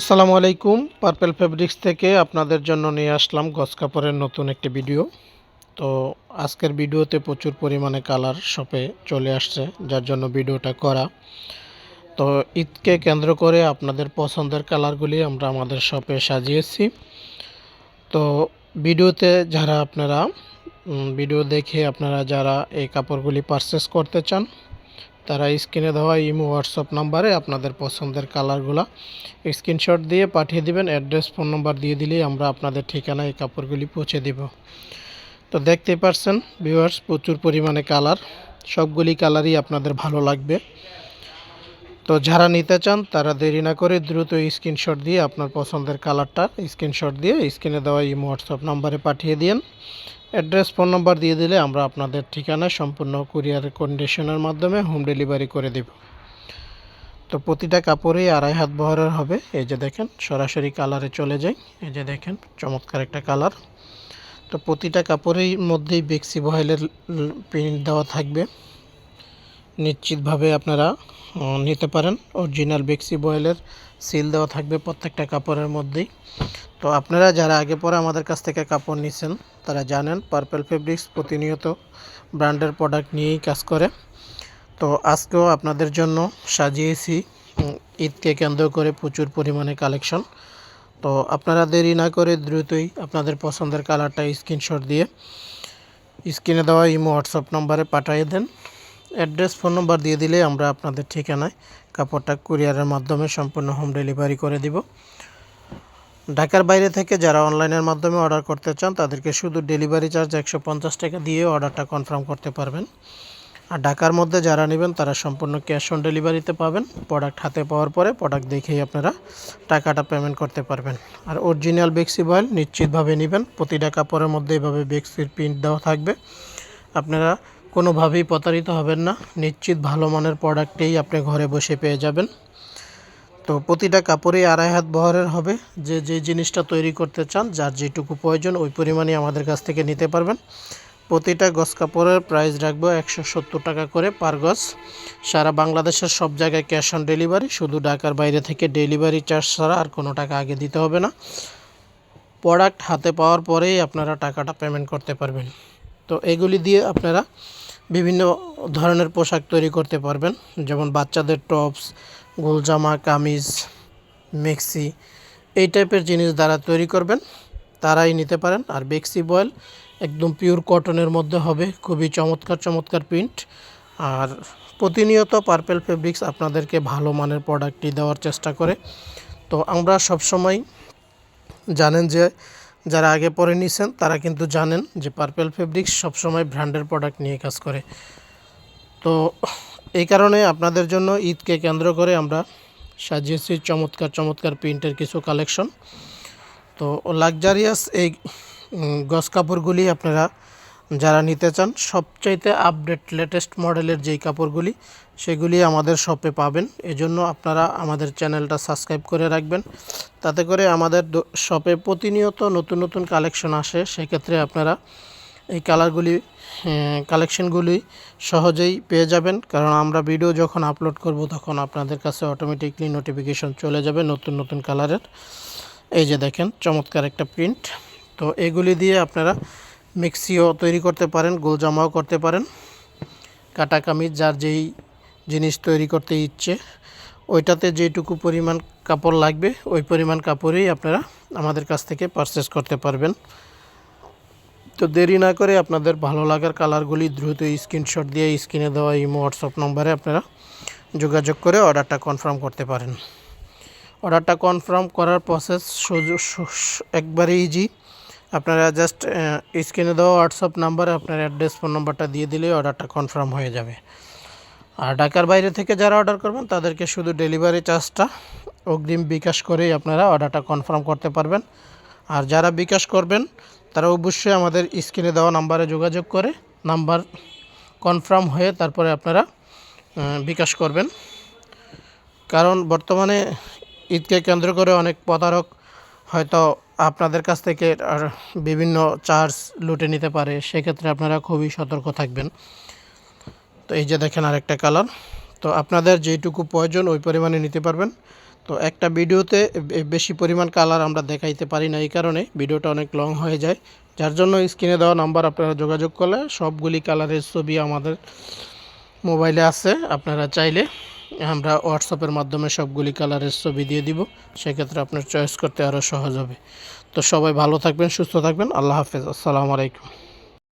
আসসালামু আলাইকুম। Purple fabrics থেকে আপনাদের জন্য নিয়ে আসলাম গস কাপড়ের নতুন একটি ভিডিও। তো আজকের ভিডিওতে প্রচুর পরিমাণে কালার শপে চলে আসছে, যার জন্য ভিডিওটা করা। তো ঈদকে কেন্দ্র করে আপনাদের পছন্দের কালারগুলি আমরা আমাদের শপে সাজিয়েছি। তো ভিডিওতে যারা আপনারা ভিডিও দেখে আপনারা যারা এই কাপড়গুলি পারচেস করতে চান তারা স্ক্রিনে দেওয়া ইমো, হোয়াটসঅ্যাপ নাম্বারে আপনাদের পছন্দের কালারগুলো স্ক্রিনশট দিয়ে পাঠিয়ে দিবেন, অ্যাড্রেস, ফোন নাম্বার দিয়ে দিলেই আমরা আপনাদের ঠিকানায় কাপড়গুলি পৌঁছে দিব। তো দেখতে পারছেন ভিউয়ার্স প্রচুর পরিমাণে কালার, সবগুলি কালারই আপনাদের ভালো লাগবে। তো যারা নিতে চান, তারা দেরি না করে দ্রুত স্ক্রিনশট দিয়ে আপনার পছন্দের কালারটা স্ক্রিনশট দিয়ে স্ক্রিনে দেওয়া ইমো, হোয়াটসঅ্যাপ নাম্বারে পাঠিয়ে দিন অ্যাড্রেস ফোন নম্বর দিয়ে দিলে আমরা আপনাদের ঠিকানা সম্পূর্ণ কুরিয়ার কন্ডিশনের মাধ্যমে হোম ডেলিভারি করে দেব। তো প্রতিটা কাপড়েই আড়াই হাত বহরের হবে। এই যে দেখেন, সরাসরি কালারে চলে যাই। এই যে দেখেন, চমৎকার একটা কালার। তো প্রতিটা কাপড়ের মধ্যেই বেক্সি বয়েলের প্রিন্ট দেওয়া থাকবে। নিশ্চিতভাবে আপনারা নিতে পারেন। অরিজিনাল বেক্সি বয়েলের সিল দেওয়া থাকবে প্রত্যেকটা কাপড়ের মধ্যেই। তো আপনারা যারা আগে পরে আমাদের কাছ থেকে কাপড় নিছেন, তারা জানেন পার্পেল ফেব্রিক্স প্রতিনিয়ত ব্র্যান্ডের প্রোডাক্ট নিয়েই কাজ করে। তো আজকেও আপনাদের জন্য সাজিয়েছি ঈদকে কেন্দ্র করে প্রচুর পরিমাণে কালেকশন। তো আপনারা দেরি না করে দ্রুতই আপনাদের পছন্দের কালারটা স্ক্রিনশট দিয়ে স্ক্রিনে দেওয়া ইমো হোয়াটসঅ্যাপ নম্বরে পাঠিয়ে দেন। অ্যাড্রেস ফোন নম্বর দিয়ে দিলে আমরা আপনাদের ঠিকানায় কাপড়টা কুরিয়ারের মাধ্যমে সম্পূর্ণ হোম ডেলিভারি করে দিব। ঢাকার বাইরে থেকে যারা অনলাইনের মাধ্যমে অর্ডার করতে চান, তাদেরকে শুধু ডেলিভারি চার্জ একশো পঞ্চাশ টাকা দিয়ে অর্ডারটা কনফার্ম করতে পারবেন। আর ঢাকার মধ্যে যারা নেবেন, তারা সম্পূর্ণ ক্যাশ অন ডেলিভারিতে পাবেন। প্রোডাক্ট হাতে পাওয়ার পরে প্রোডাক্ট দেখেই আপনারা টাকাটা পেমেন্ট করতে পারবেন। আর অরিজিনাল বেক্সি বয়েল নিশ্চিতভাবে নেবেন। প্রতিটা কাপড়ের মধ্যে এভাবে বেক্সির প্রিন্ট দেওয়া থাকবে। আপনারা কোনোভাবেই প্রতারিত হবেন না। নিশ্চিত ভালো মানের প্রোডাক্টেই আপনি ঘরে বসে পেয়ে যাবেন। তো প্রতিটা কাপড়ই আড়াই হাত বহরের হবে। যে যে জিনিসটা তৈরি করতে চান, যার যেটুকু প্রয়োজন, ওই পরিমাণে আমাদের কাছ থেকে নিতে পারবেন। প্রতিটা গজ কাপড়ের প্রাইস রাখব একশো সত্তর টাকা করে পার গজ। সারা বাংলাদেশের সব জায়গায় ক্যাশ অন ডেলিভারি শুধু ঢাকার বাইরে থেকে ডেলিভারি চার্জ ছাড়া আর কোনো টাকা আগে দিতে হবে না। প্রোডাক্ট হাতে পাওয়ার পরেই আপনারা টাকাটা পেমেন্ট করতে পারবেন। তো এগুলি দিয়ে আপনারা বিভিন্ন ধরনের পোশাক তৈরি করতে পারবেন, যেমন বাচ্চাদের টপস, গোলজামা, কামিজ, মেক্সি, এই টাইপের জিনিস দ্বারা তৈরি করবেন, তারাই নিতে পারেন। আর বেক্সি বয়েল একদম পিওর কটনের মধ্যে হবে, খুবই চমৎকার চমৎকার প্রিন্ট। আর প্রতিনিয়ত পার্পেল ফেব্রিক্স আপনাদেরকে ভালো মানের প্রোডাক্টটি দেওয়ার চেষ্টা করে। তো আমরা সবসময় জানেন যে যারা আগে পরে নিছেন, তারা কিন্তু জানেন যে পার্পেল ফেব্রিক্স সবসময় ব্র্যান্ডের প্রোডাক্ট নিয়ে কাজ করে। তো এই কারণে আপনাদের জন্য ঈদকে কেন্দ্র করে আমরা সাজিয়েছি চমৎকার চমৎকার প্রিন্টের কিছু কালেকশন। তো লাক্সারিয়াস এই গস কাপড়গুলি আপনারা যারা নিতে চান, সবচাইতে আপডেট লেটেস্ট মডেলের যেই কাপড়গুলি, সেগুলি আমাদের শপে পাবেন। এজন্য আপনারা আমাদের চ্যানেলটা সাবস্ক্রাইব করে রাখবেন। তাতে করে আমাদের শপে প্রতিনিয়ত নতুন নতুন কালেকশন আসে। সেক্ষেত্রে আপনারা এই কালারগুলি কালেকশনগুলি সহজেই পেয়ে যাবেন। কারণ আমরা ভিডিও যখন আপলোড করব, তখন আপনাদের কাছে অটোমেটিকলি নোটিফিকেশন চলে যাবে নতুন নতুন কালারের এই যে দেখেন, চমৎকার একটা প্রিন্ট তো এগুলি দিয়ে আপনারা মিক্সিও তৈরি করতে পারেন গোলজামাও করতে পারেন। কাটা কামিজ যার যেই জিনিস তৈরি করতে ইচ্ছে, ওইটাতে যেটুকু পরিমাণ কাপড় লাগবে, ওই পরিমাণ কাপড়েই আপনারা আমাদের কাছ থেকে পারচেস করতে পারবেন। তো দেরি না করে আপনাদের ভালো লাগার কালারগুলি দ্রুত স্ক্রিনশট দিয়ে স্ক্রিনে দেওয়া ইমো হোয়াটসঅ্যাপ নম্বরে আপনারা যোগাযোগ করে অর্ডারটা কনফার্ম করতে পারেন। অর্ডারটা কনফার্ম করার প্রসেস একবারে ইজি আপনারা জাস্ট স্ক্রিনে দেওয়া হোয়াটসঅ্যাপ নাম্বারে আপনার অ্যাড্রেস ফোন নাম্বারটা দিয়ে দিলেই অর্ডারটা কনফার্ম হয়ে যাবে। আর ঢাকার বাইরে থেকে যারা অর্ডার করবেন, তাদেরকে শুধু ডেলিভারি চার্জটা অগ্রিম বিকাশ করেই আপনারা অর্ডারটা কনফার্ম করতে পারবেন। আর যারা বিকাশ করবেন, তারা অবশ্যই আমাদের স্ক্রিনে দেওয়া নাম্বারে যোগাযোগ করে নাম্বার কনফার্ম হয়ে তারপরে আপনারা বিকাশ করবেন। কারণ বর্তমানে ঈদকে কেন্দ্র করে অনেক প্রতারক হয়তো আপনাদের কাছ থেকে বিভিন্ন চার্জ লুটে নিতে পারে, সেক্ষেত্রে আপনারা খুবই সতর্ক থাকবেন। তো এই যে দেখেন আরেকটা কালার। তো আপনাদের যেইটুকু প্রয়োজন ওই পরিমাণে নিতে পারবেন। তো একটা ভিডিওতে বেশি পরিমাণ কালার আমরা দেখাইতে পারি না এই কারণে, ভিডিওটা অনেক লং হয়ে যায়। যার জন্য স্ক্রিনে দেওয়া নাম্বার আপনারা যোগাযোগ করলে সবগুলি কালারের ছবি আমাদের মোবাইলে আছে, আপনারা চাইলে আমরা হোয়াটসঅ্যাপের মাধ্যমে সবগুলি কালারের ছবি দিয়ে দিব, সেক্ষেত্রে আপনার চয়েস করতে আরও সহজ হবে। তো সবাই ভালো থাকবেন, সুস্থ থাকবেন, আল্লাহ হাফেজ, আসসালামু আলাইকুম।